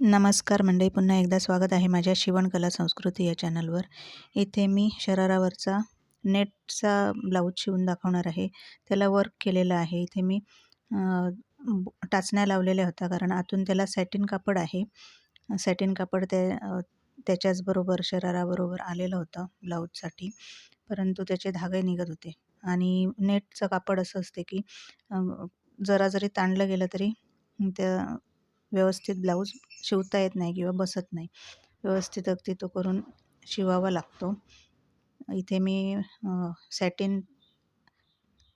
नमस्कार मंडळी पुन्हा एकदा स्वागत आहे माझ्या शिवणकला संस्कृती या चॅनलवर. इथे मी शरारावरचा नेटचा ब्लाऊज शिवून दाखवणार आहे. त्याला वर्क केलेलं आहे. इथे मी टाचण्या लावलेल्या होत्या कारण आतून त्याला सॅटिन कापड आहे. सॅटिन कापड त्या त्याच्याचबरोबर शराराबरोबर आलेलं होतं ब्लाऊजसाठी. परंतु त्याचे धागे निघत होते. आणि नेटचं कापड असं असते की जरा जरी ताणलं गेलं तरी त्या व्यवस्थित ब्लाऊज शिवता येत नाही किंवा बसत नाही. व्यवस्थित अगदी तो करून शिवावा लागतो. इथे मी सॅटिन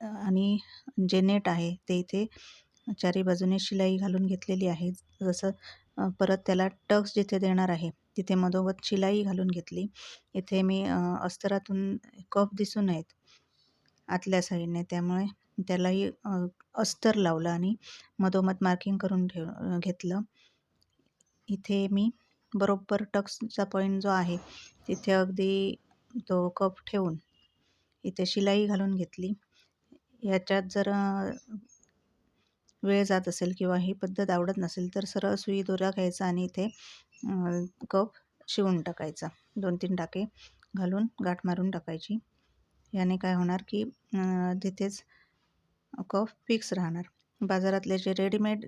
आणि जे नेट आहे ते इथे चारी बाजूने शिलाई घालून घेतलेली आहे. जसं परत त्याला टक्स जिथे देणार आहे तिथे मधोमध शिलाई घालून घेतली. इथे मी अस्तरातून कप दिसून आहेत आतल्या साईडने. त्यामुळे त्यालाही अस्तर लावलं आणि मधोमध मार्किंग करून ठेव घेतलं. इथे मी बरोबर टक्सचा पॉईंट जो आहे तिथे अगदी तो कप ठेवून इथे शिलाई घालून घेतली. याच्यात जर वेळ जात असेल किंवा ही पद्धत आवडत नसेल तर सरळ सुई दोरा घ्यायचा आणि इथे कप शिवून टाकायचा. दोन तीन टाके घालून गाठ मारून टाकायची. याने काय होणार की तिथेच कफ फिक्स राहणार. बाजारातले जे रेडीमेड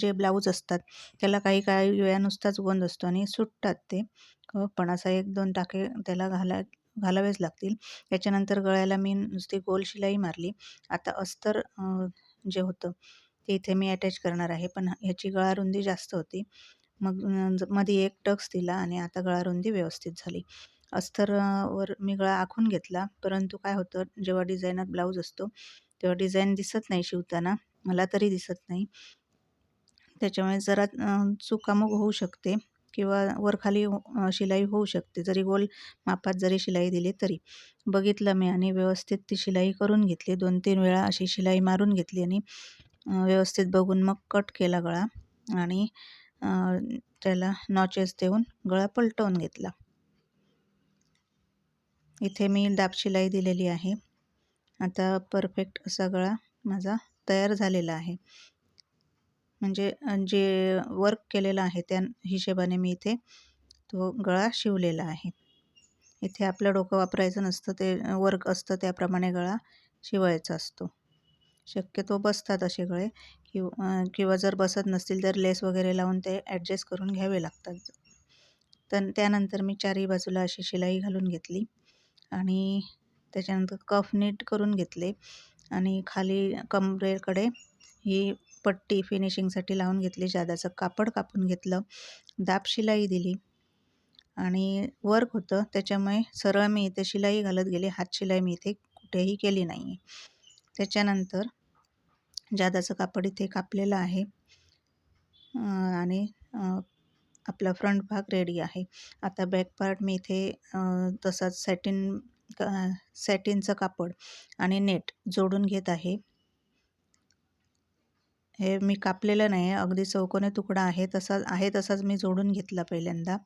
जे ब्लाऊज असतात त्याला काही काही वेळा नुसताच गोंद असतो आणि सुटतात ते. हो, पण असा एक दोन टाके त्याला घाला घालावेच लागतील. त्याच्यानंतर गळ्याला मी नुसती गोल शिलाई मारली. आता अस्तर जे होतं ते इथे मी अटॅच करणार आहे. पण ह्याची गळारुंदी जास्त होती. मग मध्ये एक टक्स दिला आणि आता गळारुंदी व्यवस्थित झाली. अस्तरवर मी गळा आखून घेतला. परंतु काय होतं जेव्हा डिझायनर ब्लाऊज असतो तेव्हा डिझाईन दिसत नाही शिवताना. मला तरी दिसत नाही. त्याच्यामुळे जरा चुकामुक होऊ शकते किंवा वरखाली हो, शिलाई होऊ शकते. जरी गोल मापात जरी शिलाई दिली तरी. बघितलं मी आणि व्यवस्थित ती शिलाई करून घेतली. दोन तीन वेळा अशी शिलाई मारून घेतली आणि व्यवस्थित बघून मग कट केला गळा आणि त्याला नॉचेस देऊन गळा पलटवून घेतला. इथे मी दाब शिलाई दिलेली आहे. आता परफेक्ट असा गळा माझा तयार झालेला आहे. म्हणजे जे वर्क केलेलं आहे त्या हिशेबाने मी इथे तो गळा शिवलेला आहे. इथे आपलं डोकं वापरायचं नसतं ते वर्क असतं त्याप्रमाणे गळा शिवायचा असतो. शक्यतो बसतात असे गळे किंवा किंवा जर बसत नसतील तर लेस वगैरे लावून ते ॲडजस्ट करून घ्यावे लागतात. तर त्यानंतर मी चारही बाजूला अशी शिलाई घालून घेतली. आणि त्याच्यानंतर कफ नीट करून घेतले आणि खाली कमरेकडे ही पट्टी फिनिशिंगसाठी लावून घेतली जादाचं कापड कापून घेतलं दाब शिलाई दिली आणि वर्क होतं. त्याच्यामुळे सरळ मी इथे शिलाई घालत गेले. हात शिलाई मी इथे कुठेही केली नाही आहे त्याच्यानंतर जादाचं कापड इथे कापलेलं आहे. आणि आपला फ्रंट भाग रेडी आहे. आता बॅक पार्ट मी इथे तसाच सॅटिन सॅटिनचं कापड आणि नेट जोडून घेत आहे. हे मी कापलेलं नाही अगदी चौकोने तुकडा आहे तसा आहे तसाच मी जोडून घेतला पहिल्यांदा.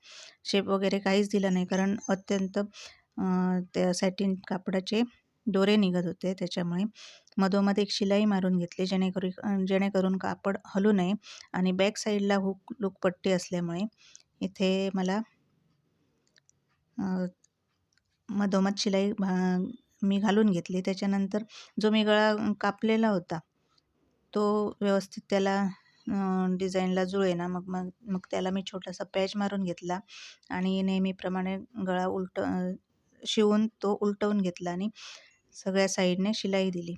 शेप वगैरे काहीच दिला नाही कारण अत्यंत त्या सॅटिन कापडाचे दोरे निघत होते त्याच्यामुळे. मधोमध एक शिलाई मारून घेतली जेणेकरून जेणेकरून कापड हलू नये आणि बॅक साईडला हुक लुक पट्टी असल्यामुळे इथे मला मधोमध शिलाई भा मी घालून घेतली. त्याच्यानंतर जो मी गळा कापलेला होता तो व्यवस्थित त्याला डिझाईनला जुळेना. मग मग मग त्याला मी छोटासा पॅच मारून घेतला आणि नेहमीप्रमाणे गळा उलट शिवून तो उलटवून घेतला आणि सगळ्या साईडने शिलाई दिली.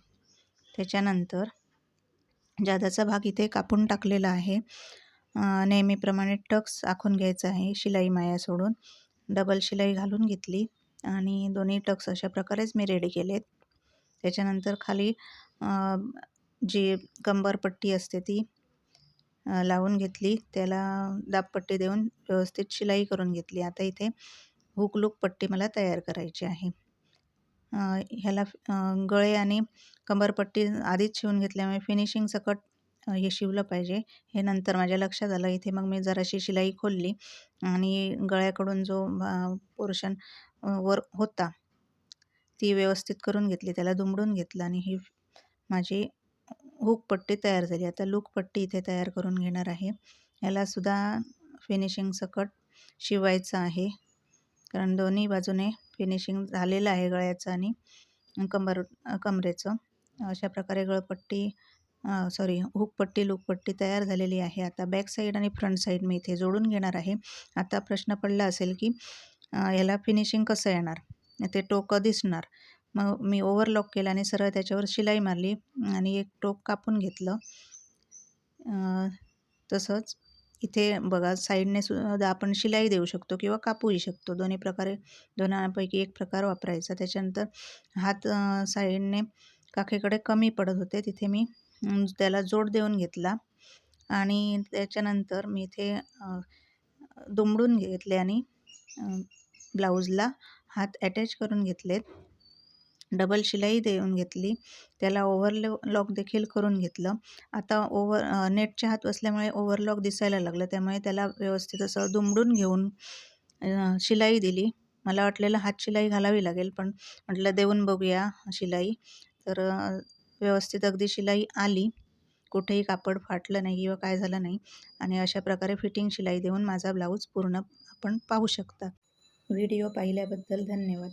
त्याच्यानंतर जादाचा भाग इथे कापून टाकलेला आहे. नेहमीप्रमाणे टक्स आखून घ्यायचा आहे शिलाई माया सोडून. डबल शिलाई घालून घेतली. आणि दोन्ही टक्स अशा प्रकारेच मी रेडी केलेत. त्याच्यानंतर खाली जी कंबरपट्टी असते ती लावून घेतली. त्याला दाबपट्टी देऊन व्यवस्थित शिलाई करून घेतली. आता इथे हुकलूक पट्टी मला तयार करायची आहे. ह्याला गळे आणि कंबरपट्टी आधीच शिवून घेतल्यामुळे फिनिशिंग सकट हे शिवलं पाहिजे. हे नंतर माझ्या लक्षात आलं. इथे मग मी जराशी शिलाई खोलली आणि गळ्याकडून जो पोर्शन वर होता. ती व्यवस्थित करून घेतली त्याला दुमडून घेतलं आणि ही माझी हुकपट्टी तयार झाली. आता लूकपट्टी इथे तयार करून घेणार आहे. यालासुद्धा फिनिशिंग सकट शिवायचं आहे. कारण दोन्ही बाजूने फिनिशिंग झालेलं आहे गळ्याचं आणि कंबर कमरेचं. अशा प्रकारे गळपट्टी सॉरी हुकपट्टी लूकपट्टी तयार झालेली आहे. आता बॅक साईड आणि फ्रंट साईड मी इथे जोडून घेणार आहे. आता प्रश्न पडला असेल की याला फिनिशिंग कसं येणार? ते टोकं दिसणार. मग मी ओव्हरलॉक केलं आणि सरळ त्याच्यावर शिलाई मारली आणि एक टोक कापून घेतलं. तसंच इथे बघा साईडने सुद्धा आपण शिलाई देऊ शकतो किंवा कापूही शकतो. दोन्ही प्रकारे दोनांपैकी एक प्रकार वापरायचा. त्याच्यानंतर हात साईडने काखेकडे कमी पडत होते. तिथे मी त्याला जोड देऊन घेतला आणि त्याच्यानंतर मी इथे दुमडून घेतले आणि ब्लाऊजला हात अटॅच करून घेतलेत. डबल शिलाई देऊन घेतली. त्याला ओव्हरलो लॉक देखील करून घेतलं. आता ओव्हर नेटच्या हात असल्यामुळे ओव्हरलॉक दिसायला लागलं. त्यामुळे त्याला व्यवस्थित असं दुमडून घेऊन शिलाई दिली. मला वाटलेलं हात शिलाई घालावी लागेल पण म्हटलं देऊन बघूया शिलाई. तर व्यवस्थित अगदी शिलाई आली. कुठेही कापड फाटलं नाही किंवा काय झालं नाही आणि अशा प्रकारे फिटिंग शिलाई देऊन माझा ब्लाऊज पूर्ण आपण पाहू शकता. व्हिडिओ पाहिल्याबद्दल धन्यवाद.